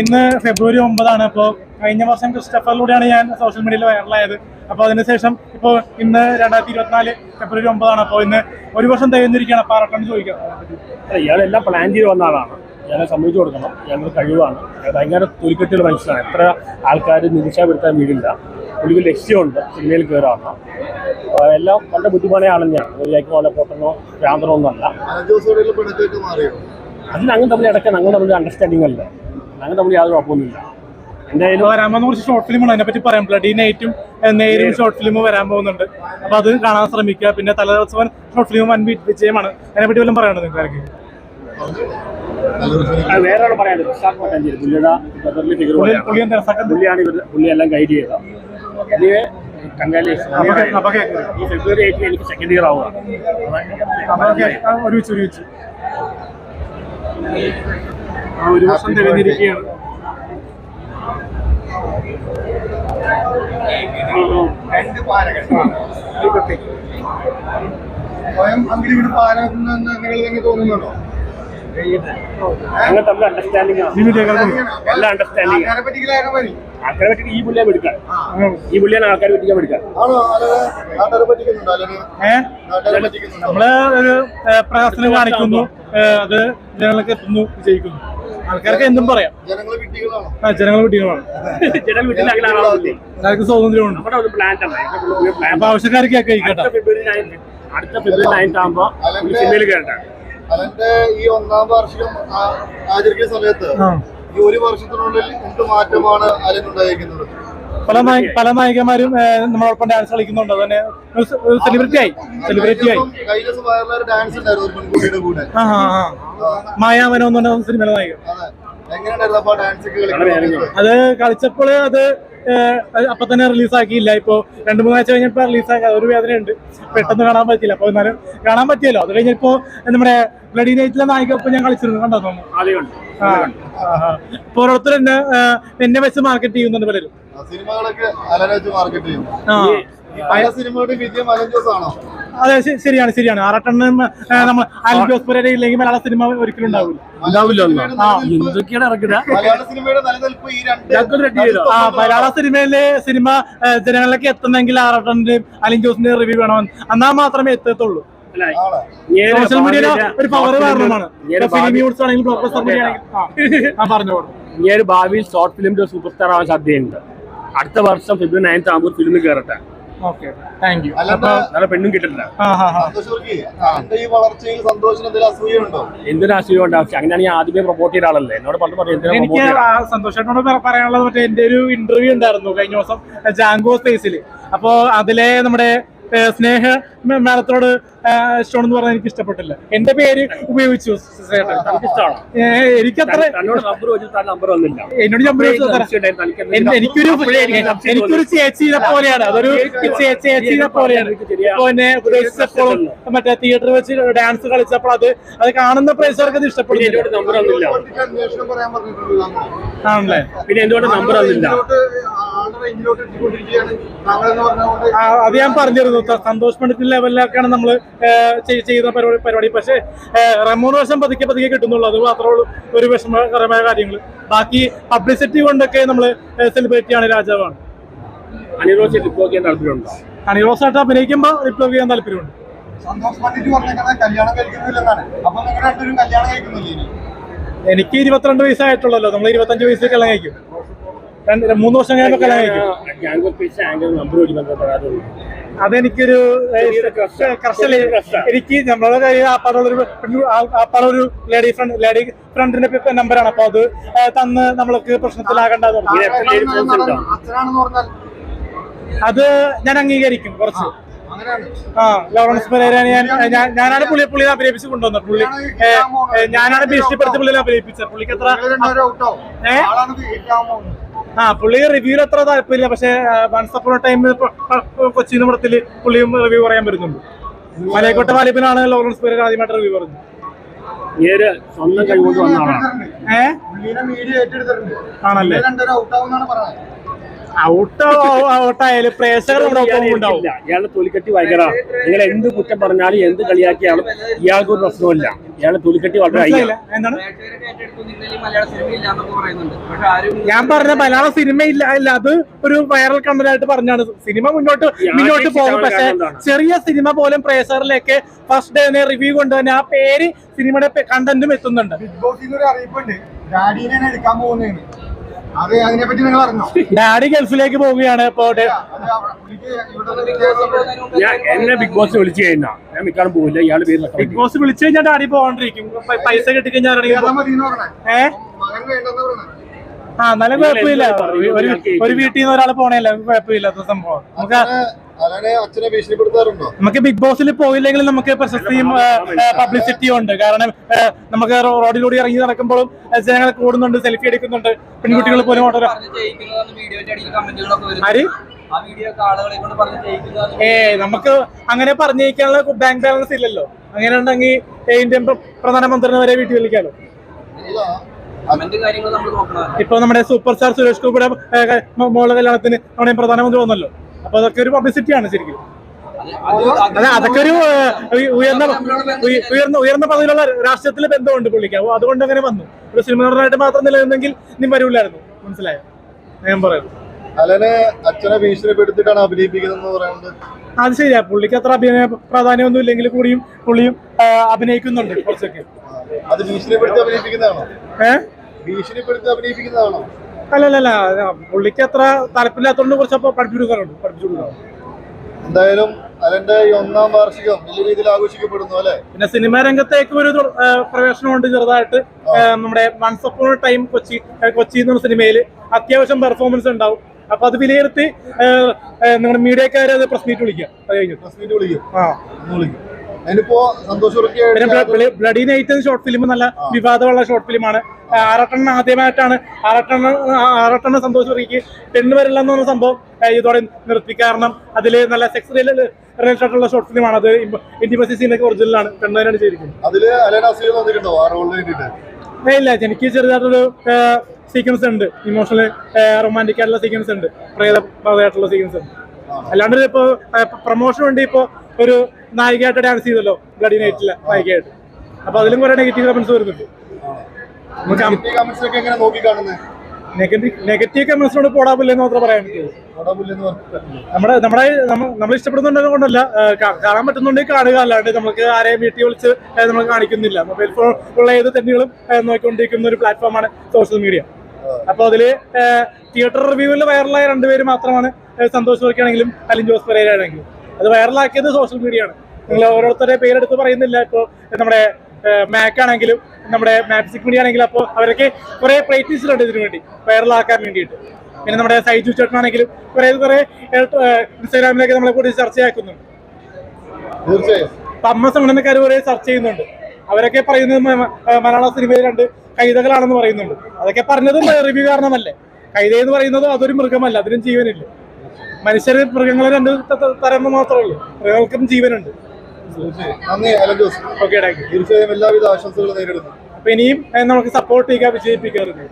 ഇന്ന് ഫെബ്രുവരി ഒമ്പതാണ്. അപ്പോൾ കഴിഞ്ഞ വർഷം ക്രിസ്റ്റഫറിലൂടെയാണ് ഞാൻ സോഷ്യൽ മീഡിയയിൽ വൈറലായത്. അപ്പോൾ അതിനുശേഷം ഇപ്പോൾ ഇന്ന് രണ്ടായിരത്തി ഇരുപത്തിനാല് ഫെബ്രുവരി ഒമ്പതാണ്. അപ്പോൾ ഇന്ന് ഒരു വർഷം തികഞ്ഞിരിക്കുകയാണ്. അപ്പോൾ ആർക്കാണ് ചോദിക്കാം അല്ല ഇയാളെല്ലാം പ്ലാൻ ചെയ്ത് വന്ന ആളാണ്. ഇയാളെ സമ്മതിച്ചു കൊടുക്കണം. ഞങ്ങൾ കഴിവാണ്. ഭയങ്കര തൊലിക്കെട്ടുള്ള മനുഷ്യനാണ്. എത്ര ആൾക്കാർ നിരീക്ഷപ്പെടുത്താൻ വീടില്ല. പുള്ളിക്ക് ലക്ഷ്യമുണ്ട്. സിനിമയിൽ കയറാണ് എല്ലാം വളരെ ബുദ്ധിമുട്ടായ ആൾ തന്നെയാണ് ഒരു വളരെ പൊട്ടനോ ഭ്രാന്തനോ ഒന്നല്ല മാറിയോ? അത് ഞങ്ങൾ തമ്മിൽ ഇടയ്ക്ക് ഞങ്ങൾ തമ്മിൽ അണ്ടർസ്റ്റാൻഡിംഗ് അല്ല. ഞങ്ങൾ തമ്മിൽ യാതൊരു കുഴപ്പമൊന്നുമില്ല. എന്തായാലും വരാൻ കുറച്ച് ഷോർട്ട് ഫിലിമാണ് അതിനെപ്പറ്റി പറയാം. ബ്ലഡി നൈറ്റും നേരും ഷോർട്ട് ഫിലിം വരാൻ പോകുന്നുണ്ട്. അപ്പോൾ അത് കാണാൻ ശ്രമിക്കുക. പിന്നെ തലേദിവസം ഷോർട്ട് ഫിലിം വൻ വിജയമാണ്. അതിനെപ്പറ്റി വല്ലതും പറയാനുണ്ട് നിങ്ങൾക്ക് വേറെ പറയാനുണ്ട്. മട്ടാഞ്ചേരി പുള്ളിയുടെ പുള്ളിയാണ് ഇവർ പുള്ളിയെല്ലാം ഗൈഡ് ചെയ്തത്. ഫെബ്രുവരി എയ്റ്റിൽ എനിക്ക് സെക്കൻഡ് ഇയർ ആവുകയാണ്. ഒരുമിച്ച് ഒരുമിച്ച്. ആ ഒരു വർഷം തെളിഞ്ഞിരിക്കുകയാണ് രണ്ട് പാരകൾ സ്വയം അങ്ങനെ ഇവിടെ പാരാകുന്നെന്ന് നിങ്ങൾ തന്നെ തോന്നുന്നുണ്ടോ? ഞങ്ങൾ തമ്മിൽ അണ്ടർസ്റ്റാൻഡിംഗ് എല്ലാം അണ്ടർസ്റ്റാൻഡിംഗ് ആൾക്കാരെ പറ്റിക്കലായാലും പറ്റി ഈ പുള്ളിയെ എടുക്കാൻ ഈ പുള്ളിയാണ് ആൾക്കാരെ പറ്റിക്കാൻ എടുക്കാൻ നമ്മൾ ഒരു ഏഹ്, കാണിക്കുന്നു. അത് ജനങ്ങൾക്ക് എത്തുന്നു വിജയിക്കുന്നു. ആൾക്കാർക്ക് എന്തും പറയാം. ജനങ്ങൾ വിട്ടികളാണ് ജനങ്ങൾ അങ്ങനെ എല്ലാവർക്കും സ്വാതന്ത്ര്യമുണ്ട്. അപ്പൊ ആവശ്യക്കാർക്ക് ഒക്കെ കഴിക്കട്ടെ. അടുത്ത ഫെബ്രുവരി നയൻത്ത് ആകുമ്പോൾ സിനിമയിൽ കേട്ടാ അലന്റെ ഈ ഒന്നാം വാർഷികം ആചരിക്കുന്ന സമയത്ത്. ഈ ഒരു വർഷത്തിനുള്ളിൽ എന്ത് മാറ്റമാണ് അതിനുണ്ടായിരിക്കുന്നത് പല നായ- പല നായികമാരും നമ്മളോടൊപ്പം ഡാൻസ് കളിക്കുന്നുണ്ട്. അതന്നെ സെലിബ്രിറ്റി ആയി. സെലിബ്രിറ്റി ആയി. ഡാൻസ് മായാവനം എന്ന് പറഞ്ഞ സിനിമയിലെ നായിക. അതെ. എങ്ങനെയുണ്ടായിരുന്നു അപ്പൊ ഡാൻസ് കളിക്കുന്നത് അത് കളിച്ചപ്പോൾ അത് അപ്പൊ തന്നെ റിലീസാക്കിയില്ല. ഇപ്പോ രണ്ടു മൂന്നാഴ്ച കഴിഞ്ഞപ്പോ റിലീസ് ഒരു വേദന ഉണ്ട് പെട്ടെന്ന് കാണാൻ പറ്റില്ല അപ്പൊ എന്നാലും കാണാൻ പറ്റിയല്ലോ. അത് കഴിഞ്ഞപ്പോ നമ്മുടെ ബ്ലഡി നൈറ്റിലെ നായിക ഒപ്പം ഞാൻ കളിച്ചിരുന്നു. കണ്ടോ തോന്നുന്നു. ഇപ്പൊ ഓരോരുത്തർ എന്നെ എന്നെ വെച്ച് മാർക്കറ്റ് ചെയ്യുന്നുണ്ട് പലരും. ആ, സിനിമകളൊക്കെ മാർക്കറ്റ് ചെയ്യും സിനിമയുടെ വിജയം അലഞ്ചോസ് ആണോ അതെ ശരിയാണ് ശരിയാണ്. ആറട്ടെണ്ണം നമ്മൾ അലിൻ ജോസ് പെരേര ഇല്ലെങ്കിൽ മലയാള സിനിമ ഒരിക്കലും ഉണ്ടാവില്ല. മലയാള സിനിമയുടെ നിലനിൽപ്പ് ഈ രണ്ട് ഞങ്ങൾക്ക് റെഡി ചെയ്തോ ആ മലയാള സിനിമയിലെ സിനിമ ജനങ്ങളിലേക്ക് എത്തുന്നെങ്കിൽ ആറട്ടന്റെയും അലിൻ ജോസിന്റെ റിവ്യൂ വേണമെന്ന്. എന്നാൽ മാത്രമേ എത്തത്തുള്ളൂ. അല്ല സോഷ്യൽ മീഡിയയിലെ ഒരു പവർ കാരണമാണ്. ഇങ്ങനെ ഭാവിയിൽ ഷോർട്ട് ഫിലിമിന്റെ സൂപ്പർ സ്റ്റാർ ആവാൻ സാധ്യതയുണ്ട്. അടുത്ത വർഷം ഫെബ്രുവരി നയൻത്ത് ആകുമ്പോൾ ഫിലിമിൽ കയറട്ടെ ഓക്കെ താങ്ക് യു നല്ല പെണ്ണും കിട്ടില്ല ഈ വളർച്ചയിൽ അങ്ങനെയാണ് ഞാൻ ആദ്യമേ പ്രൊമോട്ട് ചെയ്ത ആളല്ലേ? എന്നോട് പറഞ്ഞു എനിക്ക് സന്തോഷേട്ടനോട് പറയാനുള്ളത് മറ്റേ എന്റെ ഒരു ഇന്റർവ്യൂ ഉണ്ടായിരുന്നു കഴിഞ്ഞ ദിവസം ജാങ്കോ സ്പേസിൽ അപ്പോ അതിലെ നമ്മുടെ സ്നേഹ മാഡത്തിനോട് മേളത്തോട് എന്ന് പറഞ്ഞാൽ എനിക്ക് ഇഷ്ടപ്പെട്ടില്ല. എന്റെ പേര് ഉപയോഗിച്ചു ഇഷ്ടമാണോ എനിക്കത്ര എന്നോട് നമ്പർ എനിക്കൊരു എനിക്കൊരു ചേച്ചിയെ പോലെയാണ്. അതൊരു ചേച്ചിയെ പോലെയാണ്. ഇപ്പൊ എന്നെ ഉപദേശിച്ചപ്പോഴും മറ്റേ തിയേറ്ററിൽ വെച്ച് ഡാൻസ് കളിച്ചപ്പോൾ അത് അത് കാണുന്ന പ്രേക്ഷകർക്ക് അത് ഇഷ്ടപ്പെടുന്നു. ആണല്ലേ? പിന്നെ എന്തുകൊണ്ട് നമ്പർ വന്നില്ല. അത് ഞാൻ പറഞ്ഞിരുന്നു. സന്തോഷ് പണ്ഡിറ്റ് ലെവലിലൊക്കെയാണ് നമ്മൾ ചെയ്യുന്ന പരിപാടി പരിപാടി. പക്ഷേ റെമോണേഷൻ പതുക്കെ പതുക്കെ കിട്ടുന്നുള്ളൂ. അത് മാത്രമേ ഉള്ളൂ ഒരു വിഷമകരമായ കാര്യങ്ങൾ ബാക്കി പബ്ലിസിറ്റി കൊണ്ടൊക്കെ നമ്മൾ സെലിബ്രിറ്റി ആണ് രാജാവാണ്. അനിറോസ് റിപ്പോർട്ട് ചെയ്യാൻ താല്പര്യമുണ്ടോ? അണിറോസായിട്ട് അഭിനയിക്കുമ്പോൾ റിപ്ലൈ ചെയ്യാൻ താല്പര്യമുണ്ട്. സന്തോഷ് പണ്ഡിറ്റ് പറഞ്ഞേക്കുന്നത് കല്യാണം കഴിക്കുന്നില്ലെന്നാണ്. അപ്പൊ നിങ്ങൾ രണ്ടുപേരും കല്യാണം കഴിക്കുന്നില്ലേ ഇനി? എനിക്ക് ഇരുപത്തിരണ്ട് വയസ്സായിട്ടുള്ളല്ലോ. നമ്മൾ ഇരുപത്തഞ്ച് വയസ്സിൽ കല്യാണം കഴിക്കും. മൂന്ന് വർഷം കഴിയുമ്പോൾ കല്യാണം കഴിക്കും. ആംഗിൾ നമ്പർ അതെനിക്കൊരു എനിക്ക് നമ്മളെ കയ്യിൽ ആപ്പാടുള്ളൊരു ആപ്പാടൊരു ലേഡി ഫ്രണ്ട് ലേഡി ഫ്രണ്ടിന്റെ നമ്പറാണ് അപ്പൊ അത് തന്ന് നമ്മൾക്ക് പറഞ്ഞാൽ അത് ഞാൻ അംഗീകരിക്കും കുറച്ച്. അങ്ങനെയാണ്. ആ ലോറൻസ് പെരേരാണ് ഞാൻ ഞാൻ- ഞാനാണ് പുള്ളി പുള്ളിയെ അഭിനയിപ്പിച്ച് കൊണ്ടുവന്നത്. പുള്ളി ഞാനാണ് ഭീഷണിപ്പെടുത്തി പുള്ളിയെ അഭിനയിപ്പിച്ചത്. പുള്ളിക്ക് എത്ര നിങ്ങൾ ആ പുള്ളി റിവ്യൂവിൽ അത്ര താല്പര്യമില്ല. പക്ഷെ വൺസ് അപ്പോൺ ടൈം കൊച്ചിന്റെ പടത്തിൽ പുള്ളിയും റിവ്യൂ പറയാൻ വരുന്നുണ്ട് മലയക്കോട്ട വാലിപ്പിനാണ് ലോറൻസ് പേര് ആദ്യമായിട്ട് റിവ്യൂ പറഞ്ഞു ഏഹ് ആണല്ലേ? ഔട്ട് ഔട്ടായാലും പ്രേക്ഷകർ നമ്മുടെ ഒപ്പം ഉണ്ടാവും. ഇയാളുടെ തൊലിക്കെട്ടി ഭയങ്കര നിങ്ങൾ എന്ത് കുറ്റം പറഞ്ഞാലും എന്ത് കളിയാക്കിയാലും ഇയാൾക്ക് ഒരു പ്രശ്നമില്ല ഇയാളുടെ തൊലിക്കെട്ടി വളരെ ഞാൻ പറഞ്ഞ മലയാള സിനിമ ഇല്ല ഇല്ല. അത് ഒരു വൈറൽ കണ്ടന്റായിട്ട് പറഞ്ഞാണ്. സിനിമ മുന്നോട്ട് മുന്നോട്ട് പോകും. പക്ഷെ ചെറിയ സിനിമ പോലും പ്രേക്ഷകരിലേക്ക് ഫസ്റ്റ് ഡേ തന്നെ റിവ്യൂ കൊണ്ട് തന്നെ ആ പേര് സിനിമയുടെ കണ്ടന്റും എത്തുന്നുണ്ട്. ബിഗ് ബോസിൽ ഒരു അറിയിപ്പുണ്ട്. ഡാഡിനെ എടുക്കാൻ പോകുന്നതാണ്. ഡാഡി ഗൾഫിലേക്ക് പോവുകയാണ് ഇപ്പോ ഞാൻ എന്നെ ബിഗ് ബോസ് വിളിച്ചു കഴിഞ്ഞാ. ഞാൻ മിക്കാളും പോവില്ല ഇയാൾ പേര് ബിഗ് ബോസ് വിളിച്ചു കഴിഞ്ഞാൽ ഡാഡി പോകാണ്ടിരിക്കും പൈസ കിട്ടിക്കഴിഞ്ഞാൽ ഏഹ് മകൻ വേണ്ടെന്ന് പറഞ്ഞേ. ആ എന്നാലും നിങ്ങൾ കുഴപ്പമില്ല ഒരു വീട്ടിൽ നിന്ന് ഒരാൾ പോണേല്ല. കുഴപ്പമില്ലാത്ത സംഭവം. നമുക്ക് നമുക്ക് ബിഗ് ബോസിൽ പോയില്ലെങ്കിൽ നമുക്ക് പ്രശസ്തിയും പബ്ലിസിറ്റിയും ഉണ്ട്. കാരണം നമുക്ക് റോഡിലൂടെ ഇറങ്ങി നടക്കുമ്പോഴും ജനങ്ങൾ കൂടുന്നുണ്ട് സെൽഫി എടുക്കുന്നുണ്ട്. പെൺകുട്ടികൾ പോലും ആര്? ജയിക്കുന്നതാണ് ഏ നമുക്ക് അങ്ങനെ പറഞ്ഞേക്കാനുള്ള ബാങ്ക് ബാലൻസ് ഇല്ലല്ലോ. അങ്ങനെ ഉണ്ടെങ്കിൽ ഇന്ത്യൻ പ്ര- പ്രധാനമന്ത്രിനെ വരെ വീട്ടിൽ വിളിക്കാലോ. കമന്റ് കാര്യങ്ങൾ നമ്മൾ നോക്കണം. ഇപ്പൊ നമ്മുടെ സൂപ്പർ സ്റ്റാർ സുരേഷ് ഗോപിയുടെ മോളെ കല്യാണത്തിന് നമ്മുടെ പ്രധാനമന്ത്രി വന്നല്ലോ. അപ്പൊ അതൊക്കെ ഒരു പബ്ലിസിറ്റിയാണ് ശരിക്കും. അതെ അതൊക്കെ ഒരു ഉയർന്ന ഉയർന്ന ഉയർന്ന പദവിയിലുള്ള രാഷ്ട്രീയത്തിലെ ബന്ധമുണ്ട് പുള്ളിക്ക്. അതുകൊണ്ട് അങ്ങനെ വന്നു. ഒരു സിനിമ നടനായിട്ട് മാത്രം നിലനിന്നെങ്കിൽ നീ വരൂലായിരുന്നു മനസ്സിലായോ? ഞാൻ പറയുന്നത് അലനെ അച്ഛനെ ഭീഷണിപ്പെടുത്തിയിട്ടാണ് അഭിനയിപ്പിക്കുന്നത് പറയുന്നത്. അത് ശരിയാ. പുള്ളിക്ക് അത്ര അഭിനയ പ്രാധാന്യമൊന്നും ഇല്ലെങ്കിൽ കൂടിയും പുള്ളിയും അഭിനയിക്കുന്നുണ്ട് കുറച്ചൊക്കെ. അത് ഭീഷണിപ്പെടുത്തി അഭിനയിപ്പിക്കുന്നതാണോ? ഏഹ് ഭീഷണിപ്പെടുത്തി അഭിനയിപ്പിക്കുന്നതാണോ? അല്ലല്ല പുള്ളിക്ക് അത്ര താല്പര്യമില്ലാത്തതുകൊണ്ട് കുറച്ചപ്പോ പഠിപ്പിച്ചു കൊടുക്കാറുണ്ട് പഠിപ്പിച്ചു കൊടുക്കാറുണ്ട് എന്തായാലും അതിന്റെ ഈ ഒന്നാം വാർഷികം വലിയ രീതിയിൽ ആഘോഷിക്കപ്പെടുന്നു അല്ലെ? പിന്നെ സിനിമാ രംഗത്തേക്ക് ഒരു പ്രവേശനമുണ്ട് ചെറുതായിട്ട്. നമ്മുടെ once upon time Kochi Kochi എന്ന സിനിമയിൽ അത്യാവശ്യം പെർഫോമൻസ് ഉണ്ടാവും. അപ്പൊ അത് വിലയിരുത്തി നിങ്ങളുടെ മീഡിയക്കാരെ അത് പ്രസ് മീറ്റ് വിളിക്കാം അത് കഴിഞ്ഞു പ്രസ് മീറ്റ് വിളിക്കും. ആ. വിളിക്കും. അതിനിപ്പോ Santhosh bloody night short film നല്ല വിവാദമുള്ള ഷോർട്ട് ഫിലിമാണ് ആറട്ടെണ്ണ ആദ്യമായിട്ടാണ് ആറട്ടെണ്ണ ആറട്ടെണ്ണ സന്തോഷ് വർക്കിക്ക് പെണ്ണ് വരില്ല എന്ന് പറഞ്ഞ സംഭവം ഇതോടെ നിർത്തി. കാരണം അതിൽ നല്ല സെക്സ് റിലേറ്റഡ് ആയിട്ടുള്ള ഷോർട്ട് ഫിലിമാണ് അത് ഇന്റിമസി സീനൊക്കെ ഒറിജിനലാണ് പെണ്ണുകാരാണ് ചെയ്തിരിക്കുന്നത്. അതിൽ ഇല്ല എനിക്ക് ചെറുതായിട്ടൊരു സീക്വൻസ് ഉണ്ട്. ഇമോഷണൽ റൊമാന്റിക് ആയിട്ടുള്ള സീക്വൻസ് ഉണ്ട്. പ്രേതമായിട്ടുള്ള സീക്വൻസ് ഉണ്ട്. അല്ലാണ്ട് ഇപ്പോ പ്രൊമോഷൻ വേണ്ടി ഇപ്പോ ഒരു നായികയായിട്ട് ഡാൻസ് ചെയ്തല്ലോ ബ്ലഡി നൈറ്റിലെ നായികയായിട്ട്. അപ്പൊ അതിലും കുറെ നെഗറ്റീവ് കമന്റ്സ് വരുന്നുണ്ട്. നെഗറ്റീവ് കമന്റ്സിനോട് പോടാപില്ലെന്ന് മാത്രമേ പറയാൻ പറ്റുള്ളൂ. നമ്മുടെ നമ്മുടെ നമ്മ- നമ്മൾ ഇഷ്ടപ്പെടുന്നുണ്ടെങ്കിൽ കൊണ്ടല്ല കാണാൻ പറ്റുന്നുണ്ടെങ്കിൽ കാണുക അല്ലാണ്ട് നമുക്ക് ആരെയും വീട്ടിൽ വിളിച്ച് നമ്മൾ കാണിക്കുന്നില്ല. മൊബൈൽ ഫോൺ ഉള്ള ഏത് തെറ്റുകളും ആ, നോക്കിക്കൊണ്ടിരിക്കുന്ന ഒരു പ്ലാറ്റ്ഫോമാണ് സോഷ്യൽ മീഡിയ അപ്പൊ അതിൽ തിയേറ്റർ റിവ്യൂവിൽ വൈറലായ രണ്ടുപേര് മാത്രമാണ് സന്തോഷ് വർക്കാണെങ്കിലും അലിൻ ജോസ് പെരേര ആണെങ്കിലും അത് വൈറലാക്കിയത് സോഷ്യൽ മീഡിയ ആണ്. നിങ്ങൾ ഓരോരുത്തരുടെ പേരെടുത്ത് പറയുന്നില്ല. ഇപ്പോൾ നമ്മുടെ മാക്ക് ആണെങ്കിലും നമ്മുടെ മാപ്സിക് മീഡിയ ആണെങ്കിലും അപ്പോൾ അവരൊക്കെ കുറെ പ്രയത്നിച്ചിട്ടുണ്ട് ഇതിനു വേണ്ടി. വൈറലാക്കാൻ വേണ്ടിയിട്ട്. പിന്നെ നമ്മുടെ സൈജു ചേട്ടനാണെങ്കിലും കുറെ കുറെ ഇൻസ്റ്റാഗ്രാമിലൊക്കെ നമ്മളെ കൂടി ചർച്ചയാക്കുന്നുണ്ട് തീർച്ചയായും. അപ്പൊ അമ്മ സംഘടനക്കാർ കുറെ ചർച്ച ചെയ്യുന്നുണ്ട്. അവരൊക്കെ പറയുന്നത് മലയാള സിനിമയിൽ രണ്ട് കൈതകളാണെന്ന് പറയുന്നുണ്ട്. അതൊക്കെ പറഞ്ഞതും റിവ്യൂ കാരണമല്ലേ? കൈത എന്ന് പറയുന്നത് അതൊരു മൃഗമല്ല അതിനും ജീവനില്ല. മനുഷ്യര് മൃഗങ്ങളെ രണ്ട് തരം മാത്രമേ ഉള്ളൂ. മൃഗങ്ങൾക്കും ജീവനുണ്ട്. നന്ദി അലൻ ജോസ് ഓക്കെ തീർച്ചയായും എല്ലാവിധ ആശംസകളും നേരിടുന്നു. അപ്പൊ ഇനിയും നമുക്ക് സപ്പോർട്ട് ചെയ്യുക വിജയിപ്പിക്കാറുണ്ട്.